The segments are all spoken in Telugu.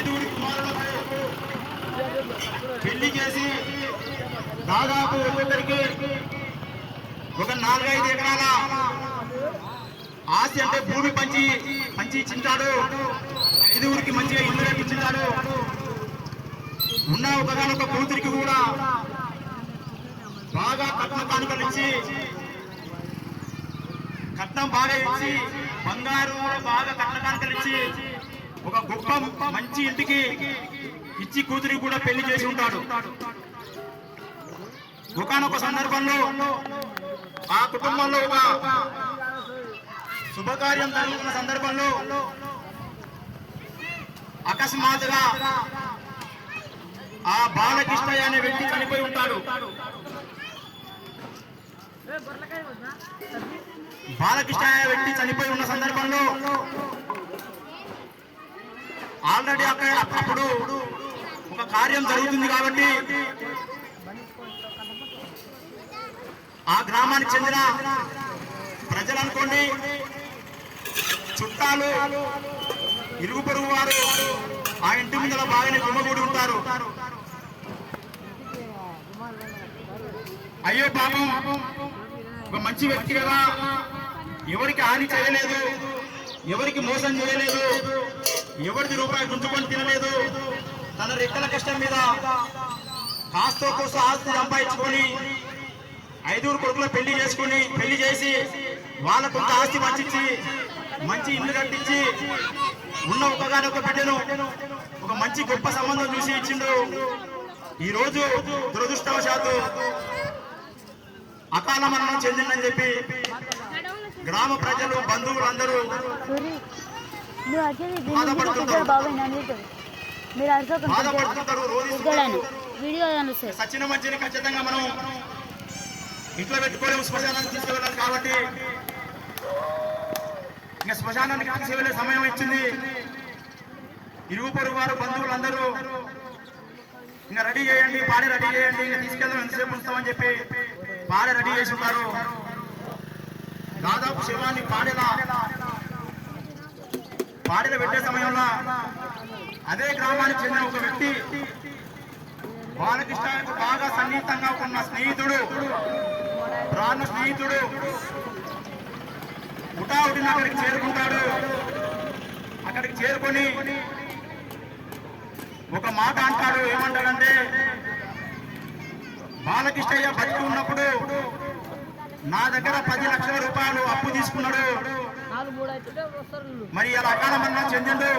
ఐదుగురి కుమారులపై పెళ్ళి చేసి దాదాపు ఒక్కొక్కరికి ఒక నాలుగైదు ఎకరాల ఆస్తి అంటే భూమి పంచి పంచి ఇచ్చింటాడు. ఐదుగురికి మంచిగా ఇల్లు కట్టించింటాడు. ఉన్న ఒకగానొక కూతురికి కూడా బాగా కట్న కానుకలు ఇచ్చి కట్నం బాగా ఇచ్చి బంగారు కూడా బాగా కట్న కానుకలు ఇచ్చి ఒక గొప్ప మంచి ఇంటికి ఇచ్చి కూతురికి కూడా పెళ్ళి చేసి ఉంటాడు. ఒకనొక సందర్భంలో ఆ కుటుంబంలో ఒక శుభకార్యం జరుగుతున్న సందర్భంలో అకస్మాత్తుగా ఆ బాలకృష్ణయ్య అనే వ్యక్తి చనిపోయి ఉంటాడు. బాలకృష్ణయ్య వ్యక్తి చనిపోయి ఉన్న సందర్భంలో ఆల్రెడీ అక్కడ అప్పుడు ఒక కార్యం జరుగుతుంది కాబట్టి ఆ గ్రామానికి చెందిన ప్రజలు అనుకోండి చుట్టాలు ఇరుగు పొరుగు వారు ఆ ఇంటి ముందర బాగానే గుమ్మగూడి ఉంటారు. అయ్యో పాపం ఒక మంచి వ్యక్తి కదా. ఎవరికి హాని చేయలేదు ఎవరికి మోసం చేయలేదు. ఎవరిది రూపాయి గుంజుకొని తినలేదు? తన రెక్కల కష్టం మీద కాస్తో కోసం ఆస్తి సంపాదించుకొని ఐదుగురు కొడుకులు పెళ్ళి చేసుకుని పెళ్ళి చేసి వాళ్ళ కొంత ఆస్తి పంచించి మంచి ఇల్లు కట్టించి ఉన్న ఒకగాని ఒక బిడ్డను ఒక మంచి గొప్ప సంబంధం చూసి ఇచ్చిండు. ఈ రోజు దురదృష్టవశాత్తు అకాల మరణం చెందిందని చెప్పి గ్రామ ప్రజలు బంధువులు అందరూ నువ్వు వచ్చేది దీని బాబాయ్ నన్ను. మీరు రోధిస్తుంటారు వీడియో కలుస్తారు సచిన మధ్యని ఖచ్చితంగా మనం ఇంట్లో పెట్టుకోలేము. శ్మశానానికి తీసుకువెళ్ళాలి కాబట్టి. ఇంకా శ్మశానానికి తీసుకువెళ్ళే సమయం ఇచ్చింది ఇరుగు పొరుగు వారు బంధువులు అందరూ ఇంకా రెడీ చేయండి. పాడే రెడీ చేయండి. ఇంకా తీసుకెళ్దాం. ఎంతసేపు ఉంచుతామని చెప్పి పాడే రెడీ చేసి ఉన్నారు. దాదాపు శివాన్ని పాడేలా పాడేలా పెట్టే సమయంలో అదే గ్రామానికి చెందిన ఒక వ్యక్తి బాలకృష్ణకు బాగా సన్నిహితంగా ఉన్న స్నేహితుడు ప్రాణ స్నేహితుడు ఉటావుటిని అక్కడికి చేరుకుంటాడు. అక్కడికి చేరుకొని ఒక మాట అంటాడు ఏమంటాడంటే బాలకృష్ణయ్య బతికి ఉన్నప్పుడు నా దగ్గర పది లక్షల రూపాయలు అప్పు తీసుకున్నాడు. మరి అలా అకాల మరణం చెందిండు?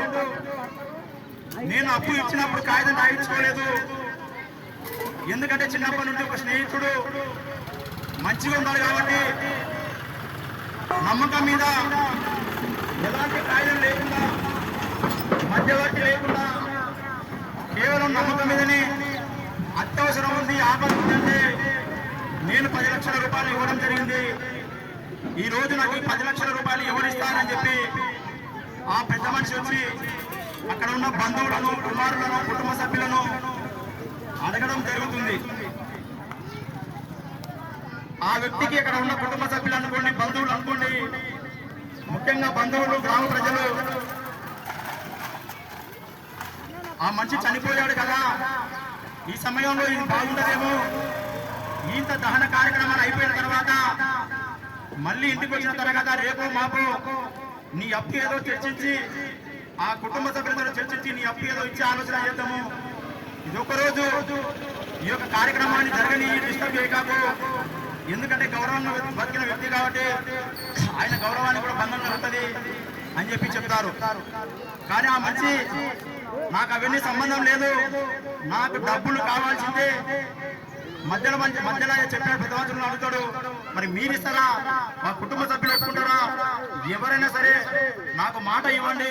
నేను అప్పు ఇచ్చినప్పుడు కాగితం రాయించుకోలేదు. ఎందుకంటే చిన్నప్పటి నుండి ఒక స్నేహితుడు. మంచిగా ఉండాలి కాబట్టి నమ్మకం మీద ఎలాంటి కాగితం లేకుండా మధ్యవర్తి లేకుండా కేవలం నమ్మకం మీదనే అత్యవసరం ఉంది ఆపద ఉందంటే నేను పది లక్షల రూపాయలు ఇవ్వడం జరిగింది. ఈ రోజు నాకు పది లక్షల రూపాయలు ఎవరిస్తానని చెప్పి ఆ పెద్ద మనిషి వచ్చి అక్కడ ఉన్న బంధువులను కుమారులను కుటుంబ సభ్యులను అడగడం జరుగుతుంది. ఆ వ్యక్తికి అక్కడ ఉన్న కుటుంబ సభ్యులు అనుకోండి బంధువులు అనుకోండి ముఖ్యంగా బంధువులు గ్రామ ప్రజలు ఆ మనిషి చనిపోయాడు కదా. ఈ సమయంలో ఇది బాగుండదేమో? ఇంత దహన కార్యక్రమాలు అయిపోయిన తర్వాత మళ్ళీ ఇంటికి వచ్చిన తర్వాత రేపు మాపు నీ అప్పు ఏదో చర్చించి ఆ కుటుంబ సభ్యులతో చర్చించి నీ అప్పు ఏదో ఇచ్చే ఆలోచన చేద్దాము. ఇది ఒక రోజు ఈ యొక్క కార్యక్రమాన్ని జరగని డిస్టర్బ్ చేయకాకు. ఎందుకంటే గౌరవంగా బతికిన వ్యక్తి కాబట్టి ఆయన గౌరవానికి కూడా బంధం కలుగుతుంది అని చెప్పి చెప్తారు. కానీ ఆ మంచి నాకు అవన్నీ సంబంధం లేదు. నాకు డబ్బులు కావాల్సిందే. మధ్యలో మంచి మధ్యలో చెప్పిన పెద్దవాళ్ళు అడుగుతాడు. మరి మీరు ఇస్తారా మా కుటుంబ సభ్యులు ఒప్పుకుంటారా? ఎవరైనా సరే నాకు మాట ఇవ్వండి.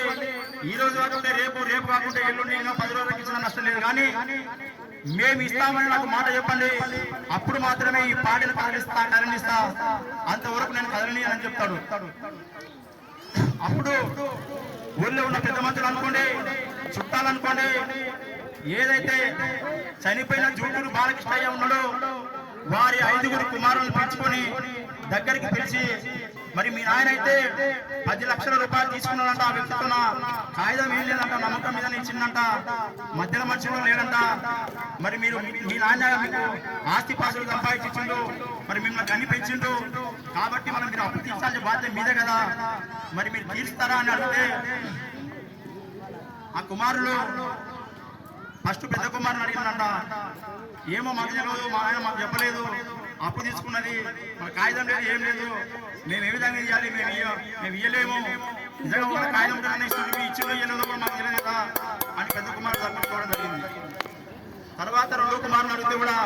ఈ రోజు కాకుంటే రేపు రేపు కాకుంటే ఎల్లుండి పది రోజులకి ఇచ్చిన నష్టం లేదు. కానీ మేము ఇస్తామని నాకు మాట చెప్పండి. అప్పుడు మాత్రమే ఈ పాటలు కదిలిస్తా కదిలిస్తా. అంతవరకు నేను కదలని అని చెప్తాడు. అప్పుడు ఊళ్ళో ఉన్న పెద్ద మంత్రులు అనుకోండి చుట్టాలనుకోండి ఏదైతే చనిపోయిన జూటూరు బాలకృష్ణయ్య ఉన్నాడో వారి ఐదుగురు కుమారులను పిలుచుకొని దగ్గరికి పిలిచి మరి మీ నాయన అయితే పది లక్షల రూపాయలు తీసుకున్నాడంట ఆ వ్యక్తితో కాగితం ఏం లేదంట నమ్మకం మీద ఇచ్చిందంట మధ్యలో మధ్యలో లేదంట మరి మీరు మీ నాయన మీకు ఆస్తి పాసులు సంపాదించిండు మరి మిమ్మల్ని కనిపించిండు కాబట్టి మనం మీరు అప్పు తీర్చాల్సిన బాధ్యత మీదే కదా. మరి మీరు తీరుస్తారా? అని అడిగితే ఆ కుమారులు ఫస్ట్ పెద్ద కుమారుని అడిగిందంట ఏమో మాకు తెలియదు మా ఆయన మాకు చెప్పలేదు. అప్పు తీసుకున్నది మన కాగితం లేదు ఏం లేదు. మేము ఏ విధంగా ఇవ్వాలి మేము మేము ఇవ్వలేము నిజంగా ఉన్న కాగితం ఉంటుందని ఇస్తుంది ఇచ్చిందో కూడా మాకు తెలియదు కదా అని పెద్ద కుమారుడు తప్పించుకోవడం జరిగింది. తర్వాత రెండో కుమారుని అడిగితే కూడా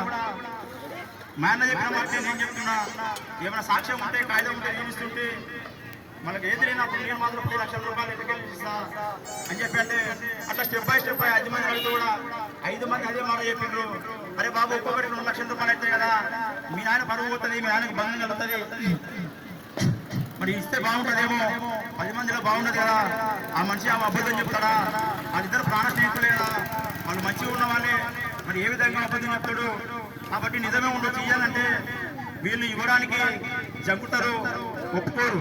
మా అన్న చెప్పిన మాట నేను చెప్తున్నా. ఏమైనా సాక్ష్యం ఉంటే కాగితం ఉంటే జీవిస్తుంటే మనకి ఏది లేనప్పుడు నేను మాత్రం పది లక్షల రూపాయలు ఎన్నికలు ఇస్తా అని చెప్పి అంటే అట్లా స్టెప్ బై స్టెప్ ఐదు మంది అడిగితే కూడా ఐదు మంది అదే మాట చెప్పిండ్రు అరే బాబు ఒక్కొక్కటి రెండు లక్షల రూపాయలు అవుతాయి కదా. మీ ఆయన పరువు పోతుంది మీ ఆయనకు బంధం కలుగుతుంది. మరి ఇస్తే బాగుంటుందేమో? పది మందిలో బాగుండదు కదా. ఆ మనిషి ఆమె అబద్ధం చెప్తాడా? వాళ్ళిద్దరు ప్రాణ స్నేహితులే కదా. వాళ్ళు మంచిగా ఉన్నవాళ్ళే మరి ఏ విధంగా అబద్ధం చెప్తాడు? కాబట్టి నిజమే ఉండొచ్చు. ఇయ్యాలంటే వీళ్ళు ఇవ్వడానికి జంకుతారు ఒప్పుకోరు.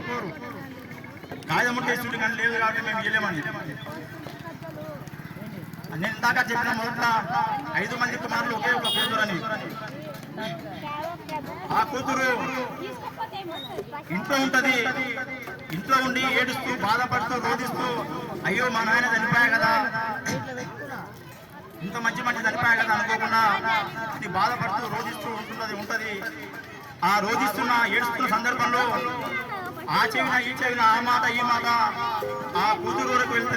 కాగితం ఉంటే కానీ లేదు కాబట్టి మేము ఇవ్వలేమని నేను ఇందాక చెప్పిన మొదట ఐదు మంది కుమారులు ఒకే ఒక కూతురని. ఆ కూతురు ఇంట్లో ఉంటది. ఇంట్లో ఉండి ఏడుస్తూ బాధపడుతూ రోధిస్తూ అయ్యో మా నాయన చనిపోయా కదా. ఇంత మంచి మంచి చనిపోయా కదా అనుకోకుండా ఇది బాధపడుతూ రోధిస్తూ ఉంటున్నది ఉంటది. ఆ రోధిస్తున్న ఏడుస్తున్న సందర్భంలో ఆ చెవిన ఈ చెవిన ఆ మాట ఈ మాట ఆ కూతురు వరకు వెళ్తుంది.